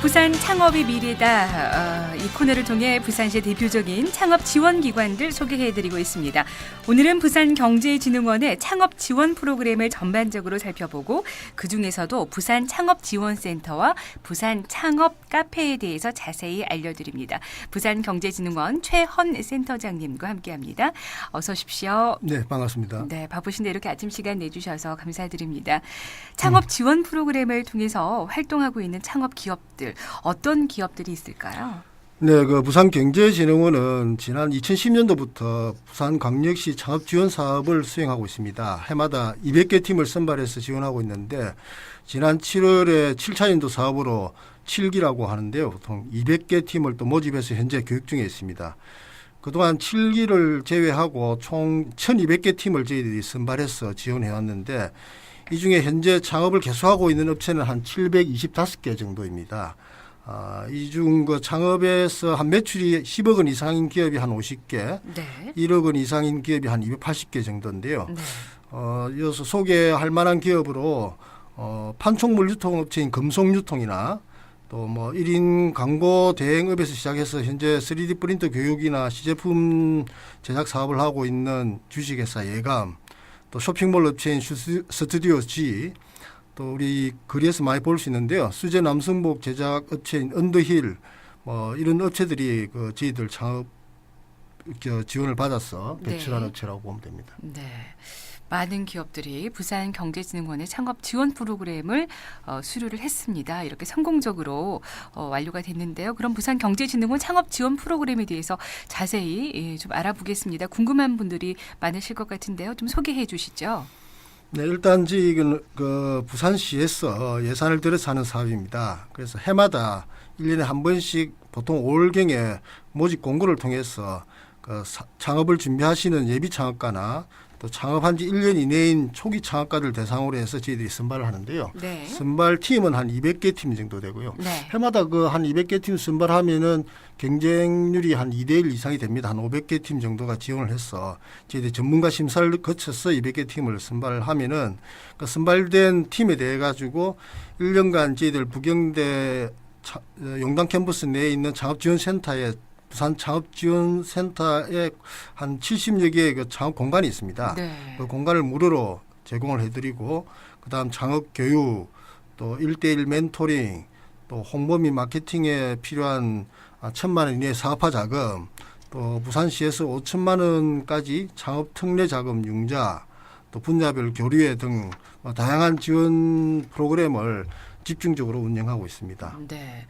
부산 창업이 미래다. 어, 이 코너를 통해 부산시 대표적인 창업 지원 기관들 소개해드리고 있습니다. 오늘은 부산경제진흥원의 창업 지원 프로그램을 전반적으로 살펴보고 그 중에서도 부산 창업 지원센터와 부산 창업 카페에 대해서 자세히 알려드립니다. 부산경제진흥원 최헌 센터장님과 함께합니다. 어서 오십시오. 네, 반갑습니다. 네, 바쁘신데 이렇게 아침 시간 내주셔서 감사드립니다. 창업 지원 프로그램을 통해서 활동하고 있는 창업 기업들 어떤 기업들이 있을까요? 네, 그 부산경제진흥원은 지난 2010년도부터 부산광역시 창업 지원 사업을 수행하고 있습니다. 해마다 200개 팀을 선발해서 지원하고 있는데 지난 7월에 7차년도 사업으로 7기라고 하는데요. 보통 200개 팀을 또 모집해서 현재 교육 중에 있습니다. 그동안 7기를 제외하고 총 1200개 팀을 저희들이 선발해서 지원해 왔는데 이 중에 현재 창업을 계속하고 있는 업체는 한 725개 정도입니다. 아, 이중 그 창업에서 한 매출이 10억 원 이상인 기업이 한 50개, 네. 1억 원 이상인 기업이 한 280개 정도인데요. 네. 어, 이어서 소개할 만한 기업으로 어, 판촉물 유통업체인 금속유통이나 또 뭐 1인 광고 대행업에서 시작해서 현재 3D 프린터 교육이나 시제품 제작 사업을 하고 있는 주식회사 예감, 또 쇼핑몰 업체인 스튜디오 G, 또 우리 거리에서 많이 볼 수 있는데요. 수제 남성복 제작 업체인 언더힐, 뭐 이런 업체들이 그 저희들 창업 저 지원을 받아서 네. 배출한 업체라고 보면 됩니다. 네. 많은 기업들이 부산 경제진흥원의 창업 지원 프로그램을 어, 수료를 했습니다. 이렇게 성공적으로 어, 완료가 됐는데요. 그럼 부산 경제진흥원 창업 지원 프로그램에 대해서 자세히 예, 좀 알아보겠습니다. 궁금한 분들이 많으실 것 같은데요. 좀 소개해 주시죠. 네, 일단 지금 그 부산시에서 예산을 들여서 하는 사업입니다. 그래서 해마다 일년에한 번씩 보통 5월경에 모집 공고를 통해서 그 사- 창업을 준비하시는 예비 창업가나 또 창업한 지 1년 이내인 초기 창업가들 대상으로 해서 저희들이 선발을 하는데요. 네. 선발 팀은 한 200개 팀 정도 되고요. 네. 해마다 그 한 200개 팀 선발하면은 경쟁률이 한 2대1 이상이 됩니다. 한 500개 팀 정도가 지원을 해서 저희들 전문가 심사를 거쳐서 200개 팀을 선발을 하면은 그 선발된 팀에 대해 가지고 1년간 저희들 부경대 차- 어, 용당 캠퍼스 내에 있는 창업지원센터에 부산 창업지원센터에 한 70여 개의 그 창업 공간이 있습니다. 네. 그 공간을 무료로 제공을 해드리고 그다음 창업 교육 또 1대1 멘토링 또 홍보 및 마케팅에 필요한 아, 천만 원 이내 사업화 자금 또 부산시에서 5천만 원까지 창업 특례 자금 융자 또 분야별 교류회 등뭐 다양한 지원 프로그램을 집중적으로 운영하고 있습니다. 네.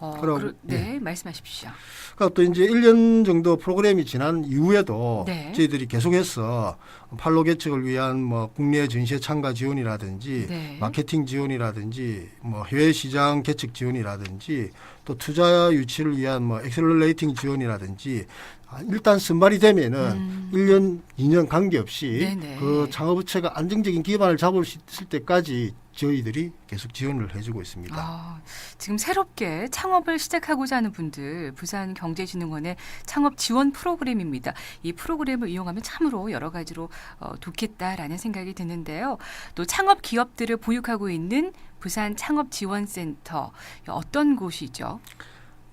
어, 그럼, 그러- 네, 말씀하십시오. 그러니까 또 이제 1년 정도 프로그램이 지난 이후에도 네. 저희들이 계속해서 판로 개척을 위한 뭐 국내 전시회 참가 지원이라든지 네. 마케팅 지원이라든지 뭐 해외 시장 개척 지원이라든지 또 투자 유치를 위한 뭐 엑셀러레이팅 지원이라든지 아, 일단 선발이 되면은 음. 1년, 2년 관계없이 네네. 그 창업업체가 안정적인 기반을 잡을 수 있을 때까지 저희들이 계속 지원을 해주고 있습니다. 아, 지금 새롭게 창업을 시작하고자 하는 분들 부산 경제진흥원의 창업 지원 프로그램입니다. 이 프로그램을 이용하면 참으로 여러 가지로 어, 좋겠다라는 생각이 드는데요. 또 창업 기업들을 보육하고 있는 부산 창업 지원센터 어떤 곳이죠?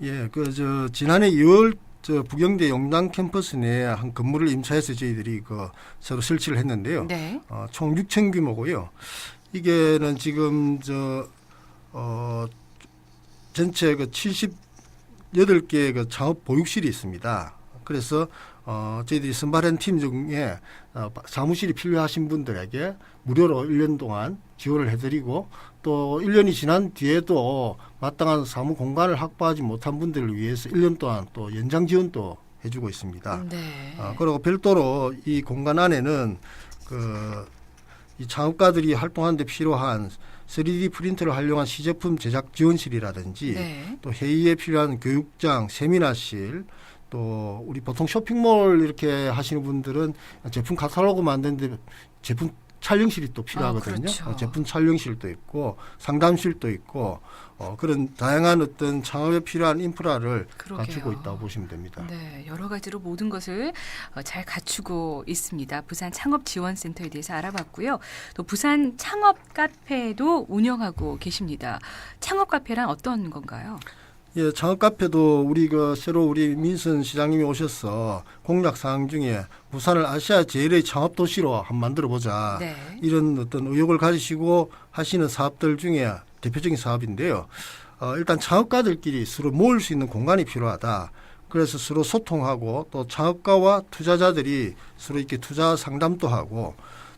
예, 그 저 지난해 2월 저 부경대 용당 캠퍼스 내에 한 건물을 임차해서 저희들이 그 새로 설치를 했는데요. 네. 어, 총 6천 규모고요. 이게는 지금 저 어, 전체 그 78개 그 창업 보육실이 있습니다. 그래서 어, 저희들이 선발한 팀 중에 어, 사무실이 필요하신 분들에게 무료로 1년 동안 지원을 해드리고 또 1년이 지난 뒤에도 마땅한 사무 공간을 확보하지 못한 분들을 위해서 1년 동안 또 연장 지원도 해주고 있습니다. 네. 아, 그리고 별도로 이 공간 안에는 그 이 창업가들이 활동하는데 필요한 3D 프린터를 활용한 시제품 제작 지원실이라든지 네. 또 회의에 필요한 교육장, 세미나실 또 우리 보통 쇼핑몰 이렇게 하시는 분들은 제품 카탈로그 만드는데 제품 촬영실이 또 필요하거든요. 아, 그렇죠. 어, 제품 촬영실도 있고 상담실도 있고 어, 그런 다양한 어떤 창업에 필요한 인프라를 그러게요. 갖추고 있다고 보시면 됩니다. 네, 여러 가지로 모든 것을 어, 잘 갖추고 있습니다. 부산 창업 지원센터에 대해서 알아봤고요. 또 부산 창업 카페도 운영하고 계십니다. 창업 카페란 어떤 건가요? 예, 창업 카페도 우리 그 새로 우리 민선 시장님이 오셔서 공약 사항 중에 부산을 아시아 제일의 창업 도시로 한번 만들어 보자. 네. 이런 어떤 의욕을 가지시고 하시는 사업들 중에 대표적인 사업인데요. 어, 일단 창업가들끼리 서로 모을 수 있는 공간이 필요하다. 그래서 서로 소통하고 또 창업가와 투자자들이 서로 이렇게 투자 상담도 하고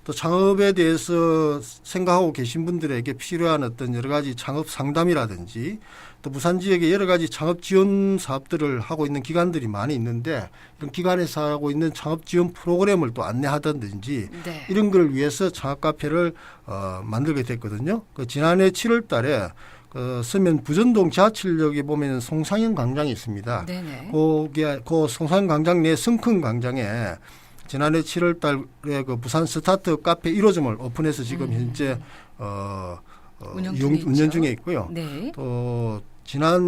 또 창업에 대해서 생각하고 계신 분들에게 필요한 어떤 여러 가지 창업 상담이라든지 또 부산 지역에 여러 가지 창업 지원 사업들을 하고 있는 기관들이 많이 있는데 이런 기관에서 하고 있는 창업 지원 프로그램을 또 안내하든지 네. 이런 걸 위해서 창업 카페를 어, 만들게 됐거든요. 그 지난해 7월 달에 그 서면 부전동 지하철역에 보면 송상현 광장이 있습니다. 네네. 거기에 그 송상현 광장 내 성큰 광장에 지난해 7월 달에 그 부산 스타트 카페 1호점을 오픈해서 지금 음. 현재 어, 어, 운영 용- 중에 운영. 중에 있고요. 네. 또 지난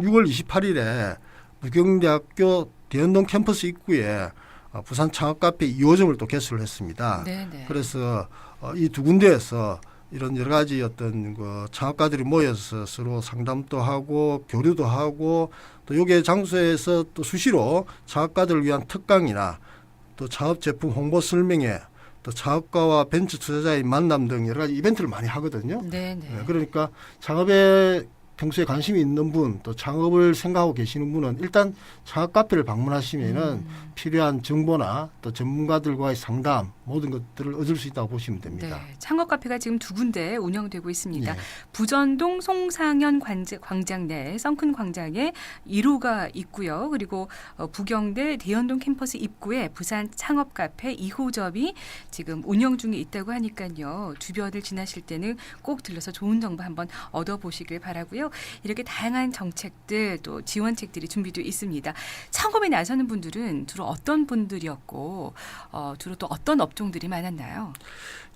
6월 28일에 무경대학교 대연동 캠퍼스 입구에 어, 부산 창업 카페 2호점을 또 개설을 했습니다. 네네. 그래서 어, 이두 군데에서 이런 여러 가지 어떤 그 창업가들이 모여서 서로 상담도 하고 교류도 하고 또 요게 장소에서 또 수시로 창업가들을 위한 특강이나 또 창업 제품 홍보 설명회 또 창업가와 벤처 투자자의 만남 등 여러 가지 이벤트를 많이 하거든요. 네네. 네, 그러니까 창업에 평소에 관심이 있는 분, 또 창업을 생각하고 계시는 분은 일단 창업 카페를 방문하시면은 음. 필요한 정보나 또 전문가들과의 상담 모든 것들을 얻을 수 있다고 보시면 됩니다. 네. 창업 카페가 지금 두 군데 운영되고 있습니다. 예. 부전동 송상현 광장 내 썬큰 광장에 1호가 있고요. 그리고 어, 부경대 대연동 캠퍼스 입구에 부산 창업 카페 2호점이 지금 운영 중에 있다고 하니까요. 주변을 지나실 때는 꼭 들러서 좋은 정보 한번 얻어보시길 바라고요. 이렇게 다양한 정책들 또 지원책들이 준비되어 있습니다. 창업에 나서는 분들은 주로 어떤 분들이었고 어, 주로 또 어떤 업종 들이 많았나요?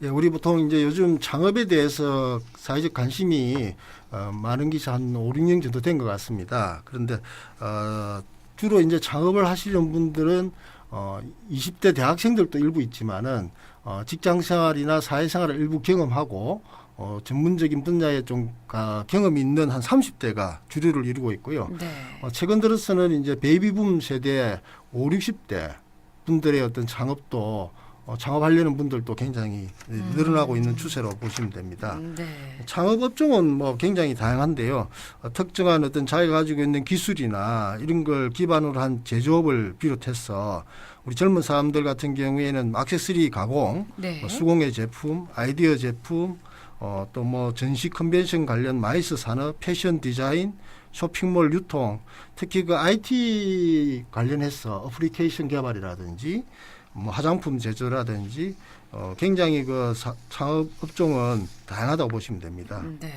예, 우리 보통 이제 요즘 창업에 대해서 사회적 관심이 어, 많은 것이 한 5, 6년 정도 된 것 같습니다. 그런데 어, 주로 이제 창업을 하시는 분들은 어, 20대 대학생들도 일부 있지만은 어, 직장 생활이나 사회 생활을 일부 경험하고 어, 전문적인 분야에 좀 아, 경험이 있는 한 30대가 주류를 이루고 있고요. 네. 어, 최근 들어서는 이제 베이비붐 세대 5, 60대 분들의 어떤 창업도 어, 창업하려는 분들도 굉장히 음. 늘어나고 있는 추세로 보시면 됩니다. 음, 네. 창업 업종은 뭐 굉장히 다양한데요. 어, 특정한 어떤 자기가 가지고 있는 기술이나 이런 걸 기반으로 한 제조업을 비롯해서 우리 젊은 사람들 같은 경우에는 액세서리 가공, 네. 뭐 수공예 제품, 아이디어 제품, 어, 또 뭐 전시 컨벤션 관련 마이스 산업, 패션 디자인, 쇼핑몰 유통, 특히 그 IT 관련해서 어플리케이션 개발이라든지 뭐 화장품 제조라든지 어, 굉장히 그 사, 창업 업종은 다양하다고 보시면 됩니다. 음, 네.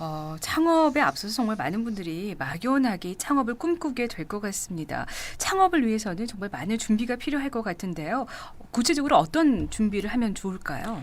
어, 창업에 앞서서 정말 많은 분들이 막연하게 창업을 꿈꾸게 될 것 같습니다. 창업을 위해서는 정말 많은 준비가 필요할 것 같은데요. 구체적으로 어떤 준비를 하면 좋을까요?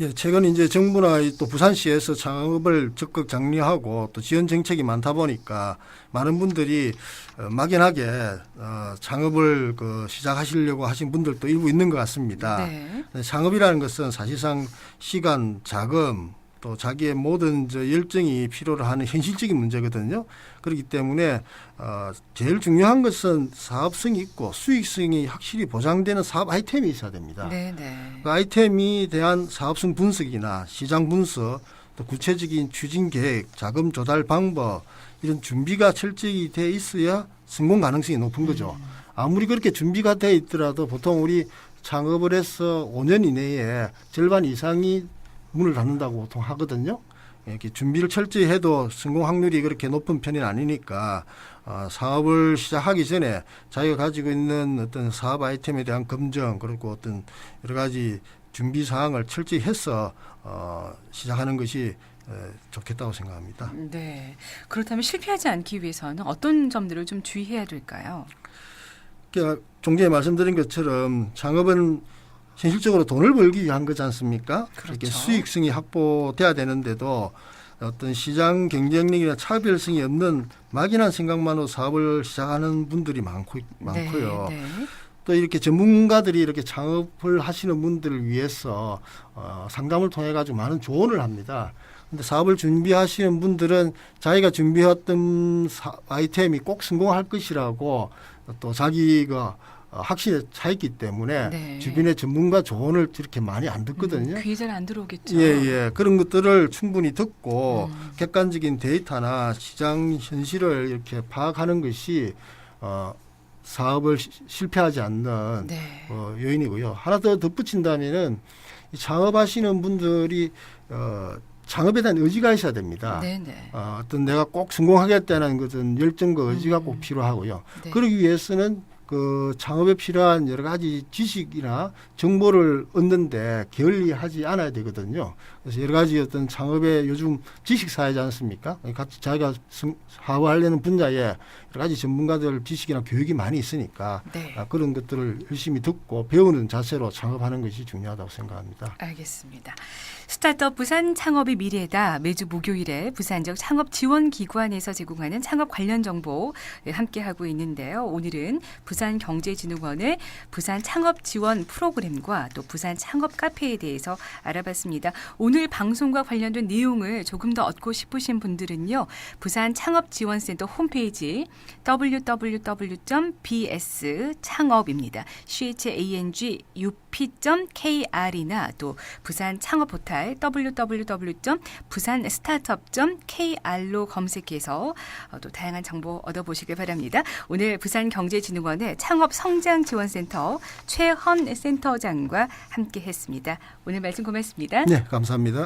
예, 최근 이제 정부나 이또 부산시에서 창업을 적극 장려하고 또 지원 정책이 많다 보니까 많은 분들이 어, 막연하게 어, 창업을 그 시작하시려고 하신 분들도 일부 있는 것 같습니다. 네. 네, 창업이라는 것은 사실상 시간, 자금, 또 자기의 모든 저 열정이 필요로 하는 현실적인 문제거든요. 그렇기 때문에 어, 제일 중요한 것은 사업성이 있고 수익성이 확실히 보장되는 사업 아이템이 있어야 됩니다. 네, 네. 그 아이템에 대한 사업성 분석이나 시장 분석, 또 구체적인 추진 계획, 자금 조달 방법 이런 준비가 철저히 돼 있어야 성공 가능성이 높은 거죠. 아무리 그렇게 준비가 돼 있더라도 보통 우리 창업을 해서 5년 이내에 절반 이상이 문을 닫는다고 보통 하거든요. 이렇게 준비를 철저히 해도 성공 확률이 그렇게 높은 편이 아니니까 어, 사업을 시작하기 전에 자기가 가지고 있는 어떤 사업 아이템에 대한 검증 그리고 어떤 여러 가지 준비 사항을 철저히 해서 어, 시작하는 것이 에, 좋겠다고 생각합니다. 네. 그렇다면 실패하지 않기 위해서는 어떤 점들을 좀 주의해야 될까요? 그러니까 종전에 말씀드린 것처럼 창업은 현실적으로 돈을 벌기 위한 거지 않습니까? 그렇죠. 이렇게 수익성이 확보돼야 되는데도 어떤 시장 경쟁력이나 차별성이 없는 막연한 생각만으로 사업을 시작하는 분들이 많고 많고요. 네, 네. 또 이렇게 전문가들이 이렇게 창업을 하시는 분들을 위해서 어, 상담을 통해 가지고 많은 조언을 합니다. 근데 사업을 준비하시는 분들은 자기가 준비했던 사- 아이템이 꼭 성공할 것이라고 또 자기가 어, 확신에 차 있기 때문에 네. 주변의 전문가 조언을 이렇게 많이 안 듣거든요. 음, 귀에 잘 안 들어오겠죠. 예, 예. 그런 것들을 충분히 듣고 음. 객관적인 데이터나 시장 현실을 이렇게 파악하는 것이 어, 사업을 시- 실패하지 않는 네. 어, 요인이고요. 하나 더 덧붙인다면은 이 창업하시는 분들이 어, 창업에 대한 의지가 있어야 됩니다. 네, 네. 어, 어떤 내가 꼭 성공하겠다는 것은 열정과 의지가 음. 꼭 필요하고요. 네. 그러기 위해서는 그 창업에 필요한 여러 가지 지식이나 정보를 얻는데 게을리하지 않아야 되거든요. 그래서 여러 가지 어떤 창업에 요즘 지식 사회지 않습니까? 같이 자기가 성- 사업하려는 분야에 여러 가지 전문가들 지식이나 교육이 많이 있으니까 네. 아, 그런 것들을 열심히 듣고 배우는 자세로 창업하는 것이 중요하다고 생각합니다. 알겠습니다. 스타트업 부산 창업의 미래다 매주 목요일에 부산 지역 창업 지원 기관에서 제공하는 창업 관련 정보 네, 함께 하고 있는데요. 오늘은 부산 경제진흥원의 부산 창업 지원 프로그램과 또 부산 창업 카페에 대해서 알아봤습니다. 오늘 방송과 관련된 내용을 조금 더 얻고 싶으신 분들은요. 부산 창업 지원센터 홈페이지 www.bs창업입니다. chang up.kr이나 또 부산 창업 포탈 www.busanstartup.kr로 검색해서 어, 또 다양한 정보 얻어보시길 바랍니다. 오늘 부산경제진흥원의 창업성장지원센터 최헌 센터장과 함께했습니다. 오늘 말씀 고맙습니다. 네, 감사합니다. మీద